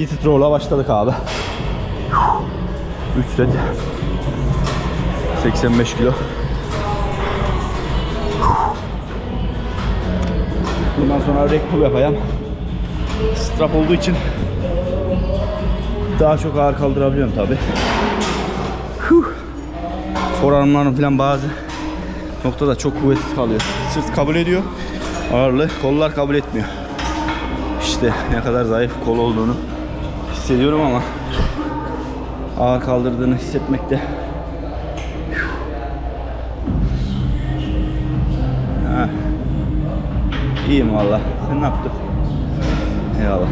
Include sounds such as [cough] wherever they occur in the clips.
Seated Row'la başladık abi. 3 set. 85 kilo. Bundan sonra rack pull yapayım. Strap olduğu için daha çok ağır kaldırabiliyorum tabi. Forearmların falan bazı noktada çok kuvvetsiz kalıyor. Sırt kabul ediyor ağırlığı, kollar kabul etmiyor. İşte ne kadar zayıf kol olduğunu hissediyorum ama ağır kaldırdığını hissetmekte Ha. İyiyim valla. Sen ne yaptın? Eyvallah.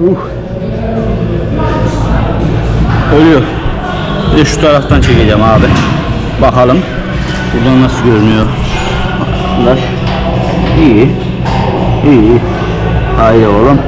Uh. Ölüyor. Bir de şu taraftan çekeceğim abi. Bakalım. Buradan nasıl görünüyor. Bunlar iyi. İyi. Haydi oğlum.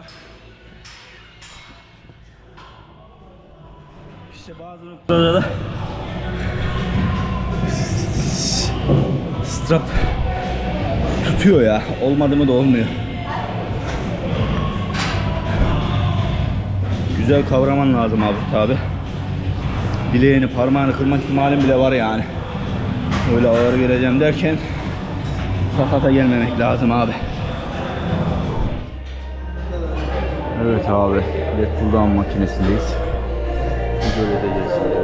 [laughs] İşte bazı noktalarda da strap tutuyor ya. Olmadı mı da olmuyor. Güzel kavraman lazım abi tabi. Bileğini parmağını kırma ihtimalim bile var yani. Öyle ağır gireceğim derken sakata gelmemek lazım abi. Evet abi, Bull Down makinesindeyiz. Böyle edeceğiz şimdi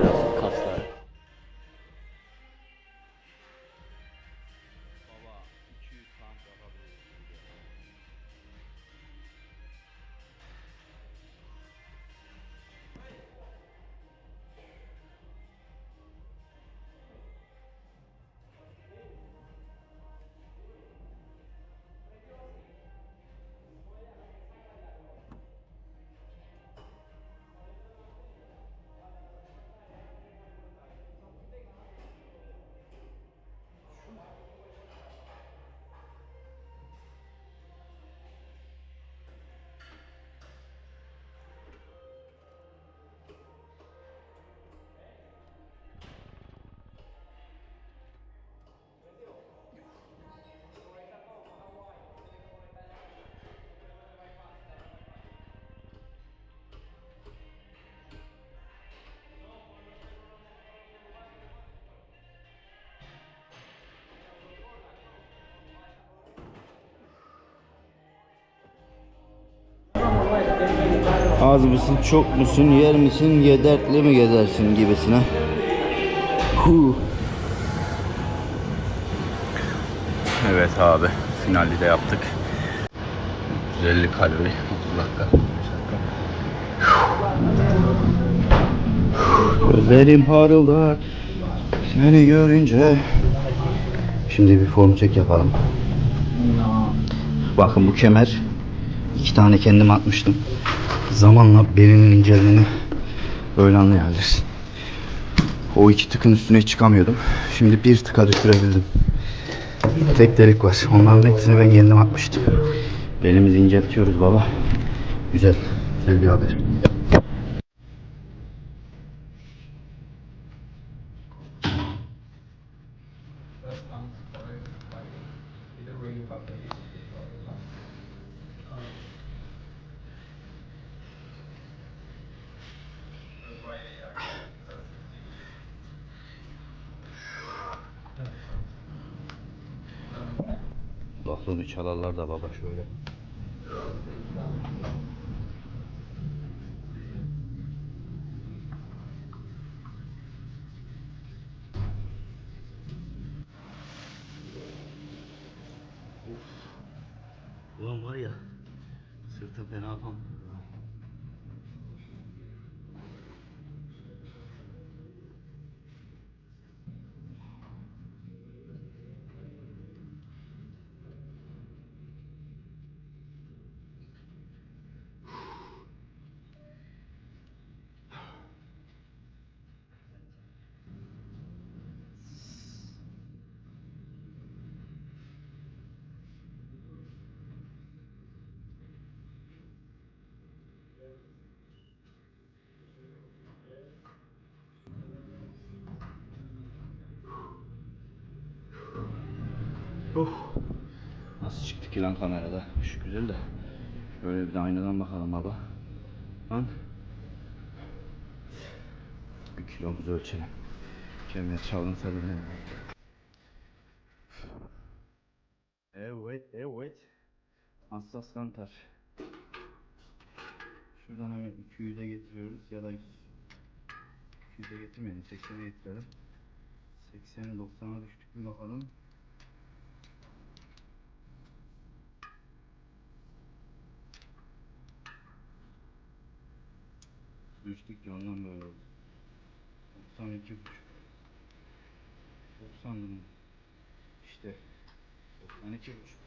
Az mısın, çok musun, yer misin, yedertli mi gezersin gibisine. Hu. Evet abi, finali de yaptık. 150 kalori, 30 dakika. Gözlerim parıldar seni görünce. Şimdi bir form çek yapalım. Bakın bu kemer iki tane kendim atmıştım. Zamanla belinin inceliğini böyle anlayabilirsin. O iki tıkın üstüne çıkamıyordum. Şimdi bir tıka düşürebildim. Tek delik var. Onların hepsini ben kendim atmıştım. Belimizi inceltiyoruz baba. Güzel. Güzel bir haber. Rahatlığını çalarlar da baba şöyle. Ulan var ya sırtım fena kan. Uf. Nasıl çıktı ki lan kamerada? Şu güzel de. Şöyle bir de aynadan bakalım baba. Lan. Bir kilomuzu ölçelim. Kemer çalınsa bile. Evet, evet. Hassas kantar. Şuradan hemen 200'e getiriyoruz ya da 200'e getirmeyelim 80'e getirelim. 80'e 90'a düştük bir bakalım. Düştük ya ondan böyle oldu. 92 buçuk. 90 mı? İşte 92 buçuk.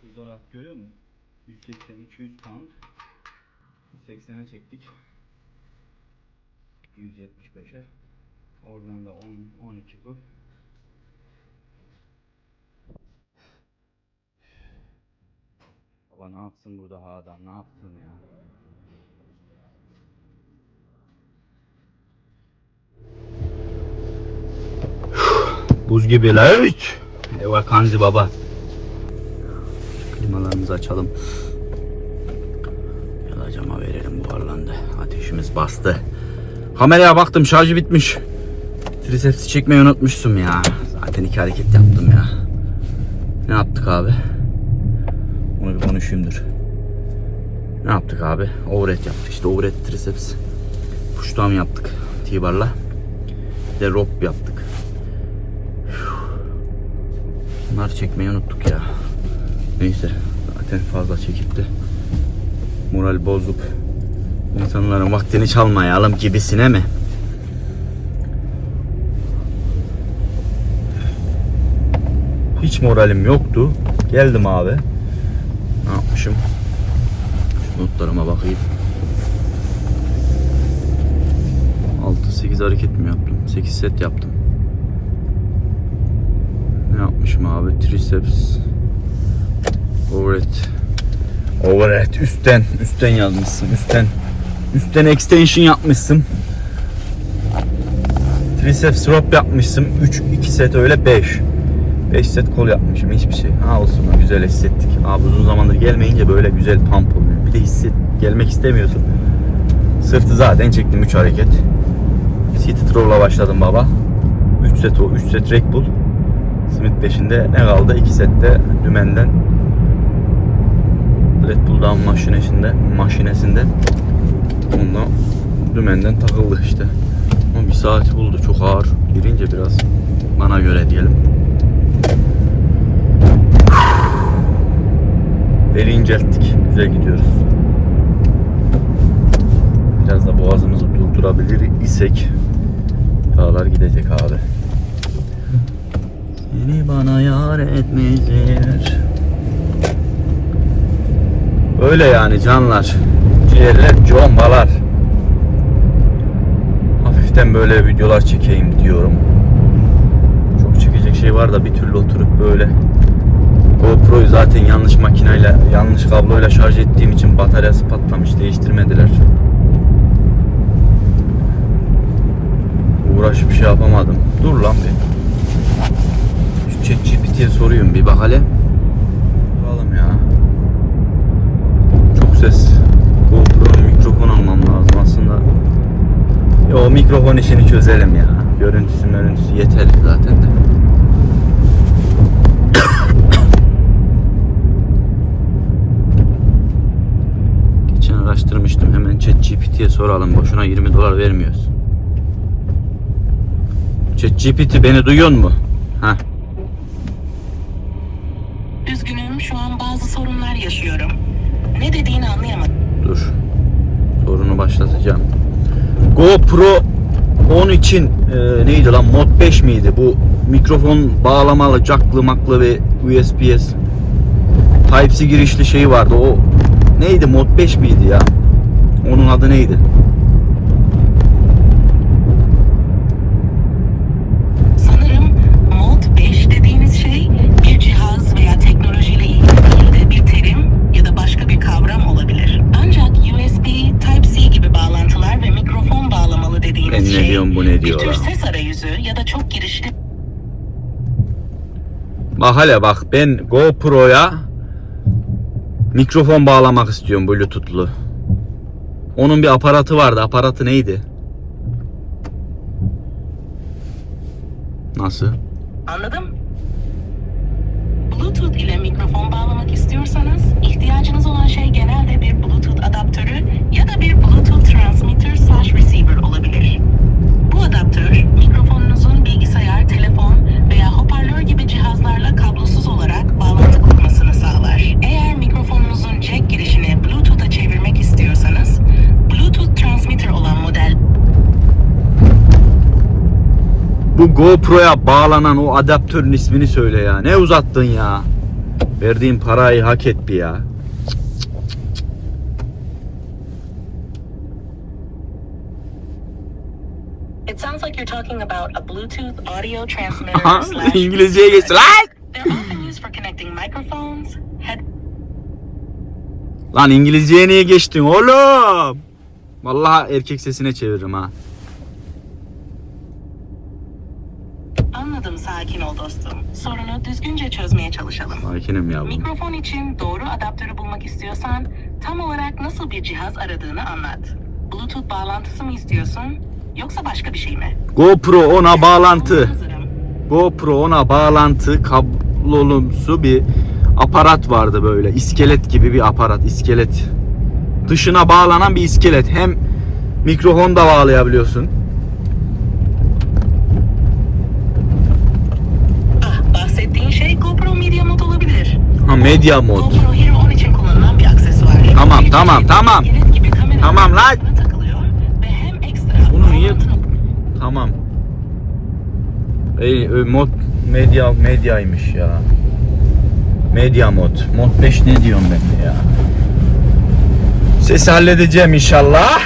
Şurada rahat görüyor musun? 180 200 pound. 80'e çektik. 175'e. Oradan da 10 12 bu. Baba ne yapsın burada ha adam ne yapsın ya? Buz gibiler. Eva Kanzi baba. Klimalarımızı açalım. Ya cama verelim buharlandı. Ateşimiz bastı. Kameraya baktım şarjı bitmiş. Trisepsi çekmeyi unutmuşsun ya. Zaten iki hareket yaptım ya. Ne yaptık abi? Onu bir konuşayım dur. Ne yaptık abi? Overhead yaptık işte overhead triceps. Pushdown yaptık T-bar'la. Bir de rope yaptık. Bunları çekmeyi unuttuk ya. Neyse zaten fazla çekip de moral bozup insanların vaktini çalmayalım gibisine mi? Hiç moralim yoktu. Geldim abi. Ne yapmışım? Şu notlarıma bakayım. 6-8 hareket mi yaptım? 8 set yaptım. Yapmışım abi? Triceps. Overhead. Overhead. Üstten. Üstten yazmışsın. Üstten. Üstten extension yapmışsın. Triceps rope yapmışsın. 3 2 set öyle 5. 5 set kol yapmışım. Hiçbir şey. Ha olsun güzel hissettik. Abi uzun zamandır gelmeyince böyle güzel pump oluyor. Bir de hisset gelmek istemiyorsun. Sırtı zaten çektim 3 hareket. Seated row'la başladım baba. 3 set o 3 set rack pull. Smith 5'inde ne kaldı? 2 sette dümenden Red Bull Down maşinesinde, maşinesinde onunla dümenden takıldı işte. Ama bir saati buldu. Çok ağır. Girince biraz bana göre diyelim. Beli incelttik. Güzel gidiyoruz. Biraz da boğazımızı durdurabilir isek dağlar gidecek abi. Seni bana yar etmeyecekler. Öyle yani canlar. Ciğerler combalar. Hafiften böyle videolar çekeyim diyorum. Çok çekecek şey var da bir türlü oturup böyle GoPro'yu zaten yanlış makineyle, yanlış kabloyla şarj ettiğim için bataryası patlamış, değiştirmediler. Uğraşıp şey yapamadım. Dur lan bir. ChatGPT'ye soruyorum bir bak hele. Bakalım ya. Çok ses. GoPro mikrofon almam lazım aslında. Ya o mikrofon işini çözelim ya. Görüntüsü görüntüsü yeterli zaten de. [coughs] Geçen araştırmıştım hemen ChatGPT'ye soralım boşuna 20 dolar vermiyoruz. ChatGPT beni duyuyor mu? Heh. Başlatacağım. GoPro 10 için e, neydi lan? Mod 5 miydi? Bu mikrofon bağlamalı, jacklı maklı ve USB's Type-C girişli şey vardı. O neydi? Mod 5 miydi ya? Onun adı neydi? Ne şey diyorum, bu ne diyor bir tür lan? ses arayüzü ya da çok girişli Bak hele bak ben GoPro'ya mikrofon bağlamak istiyorum Bluetooth'lu. Onun bir aparatı vardı. Aparatı neydi? Nasıl? Anladım. Bluetooth ile GoPro'ya bağlanan o adaptörün ismini söyle ya. Ne uzattın ya? Verdiğin parayı hak et bir ya. It sounds like you're talking about a Bluetooth audio transmitter Aha, slash İngilizceye geçti lan. They're often used for connecting microphones, head Lan İngilizceye niye geçtin oğlum? Vallahi erkek sesine çeviririm ha. Sorunu düzgünce çözmeye çalışalım. Sakinim yavrum. Mikrofon için doğru adaptörü bulmak istiyorsan tam olarak nasıl bir cihaz aradığını anlat. Bluetooth bağlantısı mı istiyorsun yoksa başka bir şey mi? GoPro ona bağlantı. GoPro ona bağlantı kablolumsu bir aparat vardı böyle. iskelet gibi bir aparat. iskelet. Dışına bağlanan bir iskelet. Hem mikrofon da bağlayabiliyorsun. Ah, bahsettiğin şey GoPro Media Mod Media Mod. GoPro Hero 10 için kullanılan bir aksesuar. Tamam, tamam, tamam. Tamam lan. Bunu niye- Tamam. Ey, mod medya medyaymış ya. Medya mod. Mod 5 ne diyorum ben ya. Sesi halledeceğim inşallah.